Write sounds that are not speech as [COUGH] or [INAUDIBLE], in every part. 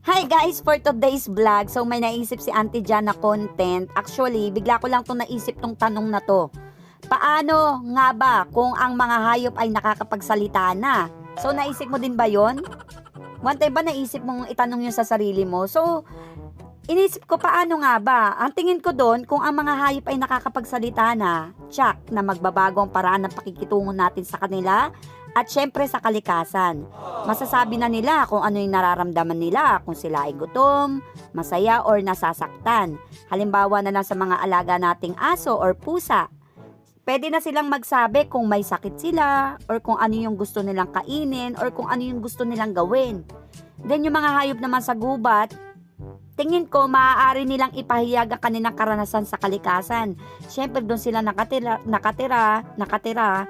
Hi guys, for today's vlog, so may naisip si Auntie Jan na content. Actually, bigla ko lang itong naisip tong tanong na to. Paano nga ba kung ang mga hayop ay nakakapagsalita na? So naisip mo din ba yon? One time ba naisip mong itanong yun sa sarili mo? So, inisip ko paano nga ba? Ang tingin ko doon, kung ang mga hayop ay nakakapagsalita na, tsak na magbabago ang paraan ng pakikitungo natin sa kanila at syempre sa kalikasan. Masasabi na nila kung ano yung nararamdaman nila, kung sila ay gutom, masaya or nasasaktan. Halimbawa na lang sa mga alaga nating aso or pusa. Pwede na silang magsabi kung may sakit sila or kung ano yung gusto nilang kainin or kung ano yung gusto nilang gawin. Then yung mga hayop naman sa gubat, tingin ko maaari nilang ipahayag ang kanilang karanasan sa kalikasan. Siyempre doon sila nakatira, nakatira, nakatira.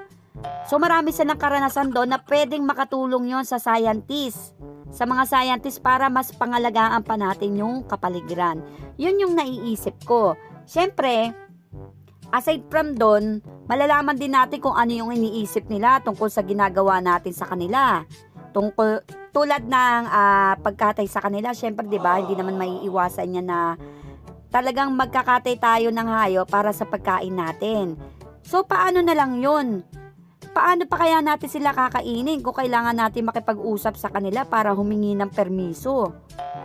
So marami silang karanasan doon na pwedeng makatulong yon sa scientist. Sa mga scientist para mas pangalagaan pa natin yung kapaligiran. Yun yung naiisip ko. Siyempre, aside from doon, malalaman din natin kung ano yung iniisip nila tungkol sa ginagawa natin sa kanila. Tungkol, tulad ng ah, pagkatay sa kanila, syempre 'di ba, hindi naman maiiwasan niya na talagang magkakatay tayo ng hayo para sa pagkain natin. So paano na lang 'yun? Paano pa kaya natin sila kakainin kung kailangan natin makipag-usap sa kanila para humingi ng permiso?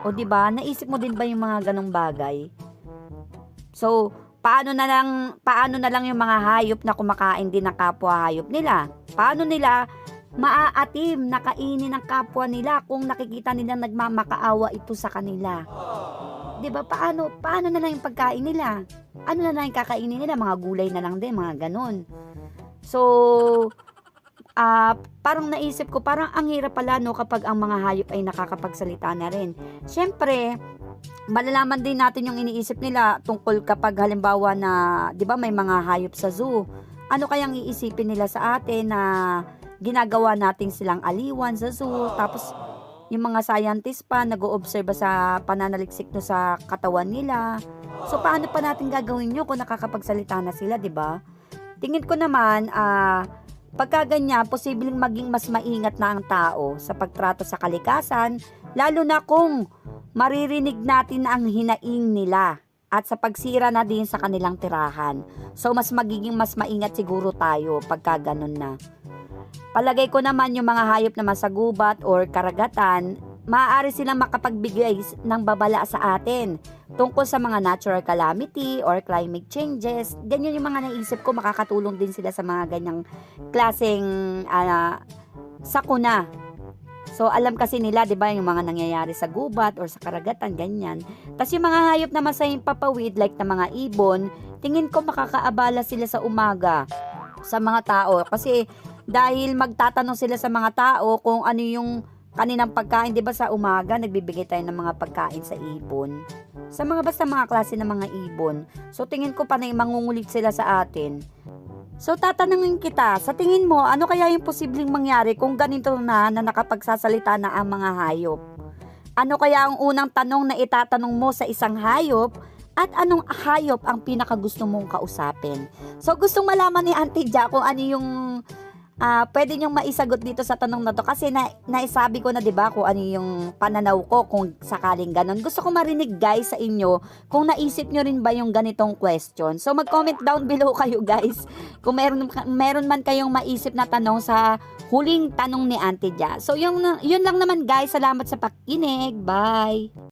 O 'di ba? Naisip mo din ba yung mga ganong bagay? So, paano na lang paano na lang yung mga hayop na kumakain din ng kapwa hayop nila? Paano nila maaatim na kainin ng kapwa nila kung nakikita nila nagmamakaawa ito sa kanila. 'Di ba? Paano paano na lang yung pagkain nila? Ano na lang yung kakainin nila? Mga gulay na lang din, mga ganun. So, ah parang naisip ko, parang ang hirap pala no kapag ang mga hayop ay nakakapagsalita na rin. Siyempre, malalaman din natin yung iniisip nila tungkol kapag halimbawa na, 'di ba may mga hayop sa zoo. Ano kayang iisipin nila sa atin na ginagawa nating silang aliwan sa zoo tapos yung mga scientist pa nag-oobserba sa pananaliksik no sa katawan nila. So paano pa natin gagawin yun kung nakakapagsalita na sila, 'di ba? Tingin ko naman ah pagka ganyan, posibleng maging mas maingat na ang tao sa pagtrato sa kalikasan, lalo na kung maririnig natin ang hinaing nila at sa pagsira na din sa kanilang tirahan. So, mas magiging mas maingat siguro tayo pagka ganun na. Palagay ko naman yung mga hayop naman sa gubat or karagatan, maaari silang makapagbigay ng babala sa atin tungkol sa mga natural calamity or climate changes. Ganyan yung mga naisip ko, makakatulong din sila sa mga ganyang klaseng ah, sakuna. So, alam kasi nila, di ba, yung mga nangyayari sa gubat or sa karagatan, ganyan. Tapos yung mga hayop na masayang papawid, like na mga ibon, tingin ko makakaabala sila sa umaga sa mga tao. Kasi dahil magtatanong sila sa mga tao kung ano yung kaninang pagkain, 'di ba sa umaga nagbibigay tayo ng mga pagkain sa ibon. Sa mga basta mga klase ng mga ibon. So tingin ko panay mangungulit sila sa atin. So tatanungin kita, sa tingin mo, ano kaya yung posibleng mangyari kung ganito na na nakapagsasalita na ang mga hayop? Ano kaya ang unang tanong na itatanong mo sa isang hayop at anong hayop ang pinakagusto mong kausapin? So gustong malaman ni Auntie Ja kung ano yung ah pwede niyong maisagot dito sa tanong na to kasi na, naisabi ko na 'di ba kung ano yung pananaw ko kung sakaling ganun. Gusto ko marinig guys sa inyo kung naisip niyo rin ba yung ganitong question. So mag-comment down [LAUGHS] below kayo guys kung meron meron man kayong maisip na tanong sa huling tanong ni Auntie Ja. So yun, yun lang naman guys. Salamat sa pakikinig. Bye.